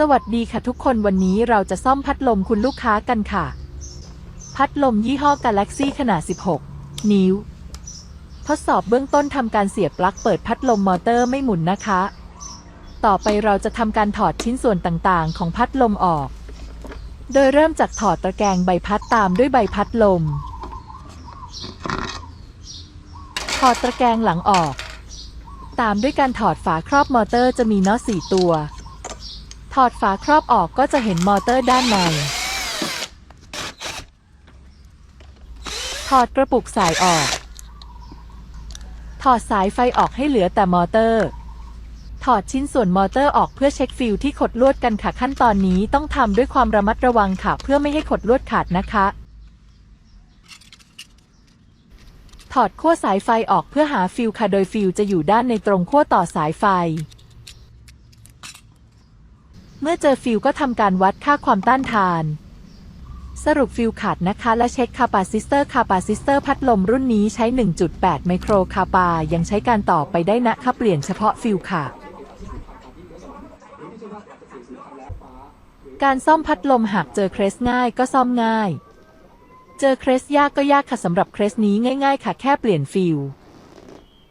สวัสดีค่ะทุกคนวันนี้เราจะซ่อมพัดลมคุณลูกค้ากันค่ะ พัดลมยี่ห้อ Galaxy ขนาด 16 นิ้ว ทดสอบเบื้องต้นทำการเสียบปลั๊กเปิดพัดลมมอเตอร์ไม่หมุนนะคะ ต่อไปเราจะทำการถอดชิ้นส่วนต่างๆ ของพัดลมออก โดยเริ่มจากถอดตะแกรงใบพัดตามด้วยใบพัดลม ถอดตะแกรงหลังออก ตามด้วยการถอดฝาครอบมอเตอร์จะมีน็อตสี่ตัว ถอดฝาครอบออกก็จะเห็นมอเตอร์ด้านใน ถอดกระปุกสายออก ถอดสายไฟออกให้เหลือแต่มอเตอร์ ถอดชิ้นส่วนมอเตอร์ออกเพื่อเช็คฟิลที่ขดลวดกันค่ะขั้นตอนนี้ต้องทำด้วยความระมัดระวังค่ะ เพื่อไม่ให้ขดลวดขาดนะคะถอดขั้วสายไฟออกเพื่อหาฟิลค่ะ โดยฟิลจะอยู่ด้านในตรงขั้วต่อสายไฟ เมื่อเจอฟิลก็ทำการวัดค่าความต้านทาน สรุปฟิลขาดนะคะ และเช็คคาปาซิสเตอร์คาปาซิสเตอร์พัดลมรุ่นนี้ใช้ 1.8 ไมโครคาปา ยังใช้การต่อไปได้นะคะเปลี่ยนเฉพาะฟิลค่ะ การซ่อมพัดลมหากเจอเครสง่ายก็ซ่อมง่าย เจอเครสยากก็ยากค่ะสำหรับเครสนี้ง่ายๆ ค่ะแค่เปลี่ยนฟิล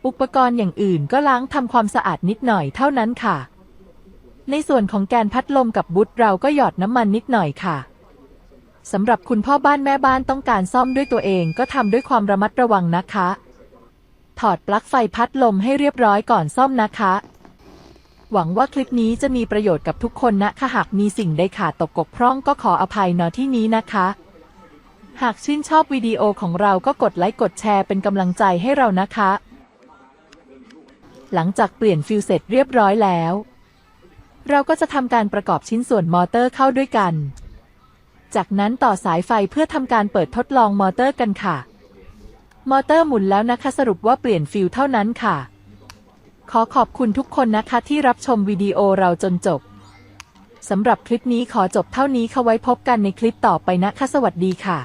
อุปกรณ์อย่างอื่นก็ล้างทำความสะอาดนิดหน่อยเท่านั้นค่ะ ในส่วนของแกนพัดลมกับบุตเราก็หยอดน้ำมันนิดหน่อยค่ะสำหรับคุณพ่อบ้านแม่บ้านต้องการซ่อมด้วยตัวเองก็ทำด้วยความระมัดระวังนะคะ ถอดปลั๊กไฟพัดลมให้เรียบร้อยก่อนซ่อมนะคะ หวังว่าคลิปนี้จะมีประโยชน์กับทุกคนนะคะหากมีสิ่งใดขาดตกกบพร่องก็ขออภัยณที่นี้นะคะ หากชื่นชอบวิดีโอของเราก็กดไลค์กดแชร์เป็นกำลังใจให้เรานะคะ หลังจากเปลี่ยนฟิวเสร็จเรียบร้อยแล้ว เราก็จะทำการประกอบชิ้นส่วนมอเตอร์เข้าด้วยกัน จากนั้นต่อสายไฟเพื่อทำการเปิดทดลองมอเตอร์กันค่ะ มอเตอร์หมุนแล้วนะคะสรุปว่าเปลี่ยนฟิวเท่านั้นค่ะ ขอขอบคุณทุกคนนะคะที่รับชมวิดีโอเราจนจบสำหรับคลิปนี้ขอจบเท่านี้ค่ะไว้พบกันในคลิปต่อไปนะคะสวัสดีค่ะ